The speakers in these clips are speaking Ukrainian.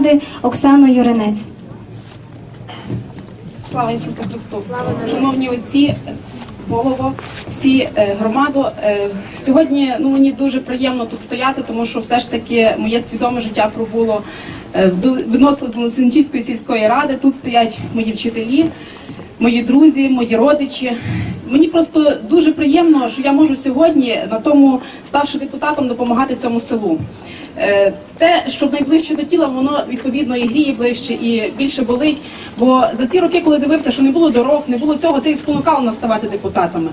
ради Оксану Юринець. Слава Ісусу Христу! Шановні отці, голово, всі е, громаду. Е, Сьогодні ну мені дуже приємно тут стояти, тому що все ж таки моє свідоме життя пробуло е, в Дол- до Лисенчівської сільської ради. Тут стоять мої вчителі, мої друзі, мої родичі. Мені просто дуже приємно, що я можу сьогодні на тому, ставши депутатом, допомагати цьому селу. Е, Те, що найближче до тіла, воно відповідно і гріє ближче, і більше болить. Бо за ці роки, коли дивився, що не було дорог, не було цього, це і спонукало нас ставати депутатами.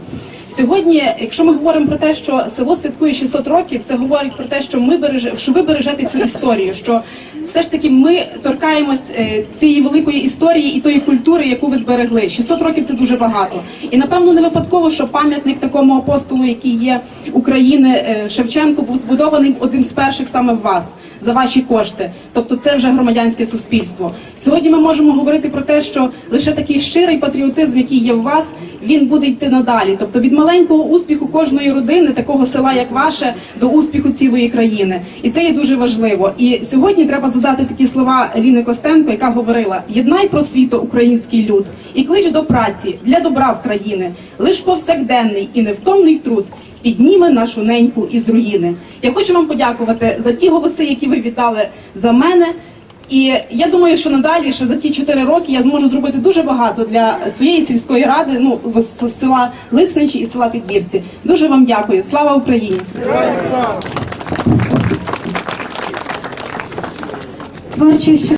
Сьогодні, якщо ми говоримо про те, що село святкує 600 років, це говорить про те, що ми береже, що ви бережете цю історію. Що все ж таки ми торкаємось е, цієї великої історії і тої культури, яку ви зберегли. 600 років це дуже багато. І напевно не випадково, що пам'ятник такому апостолу, який є України е, Шевченко, був збудований одним з перших саме в вас. За ваші кошти, тобто це вже громадянське суспільство. Сьогодні ми можемо говорити про те, що лише такий щирий патріотизм, який є в вас, він буде йти надалі. Тобто від маленького успіху кожної родини, такого села, як ваше, до успіху цілої країни. І це є дуже важливо. І сьогодні треба задати такі слова Ліни Костенко, яка говорила: єднай просвіто український люд і клич до праці для добра в країни, лиш повсякденний і невтомний труд. Підніме нашу неньку із руїни. Я хочу вам подякувати за ті голоси, які ви віддали за мене. І я думаю, що надалі, ще за ті чотири роки, я зможу зробити дуже багато для своєї сільської ради, ну з з села Лисничі і села Підбірці. Дуже вам дякую. Слава Україні! Творчість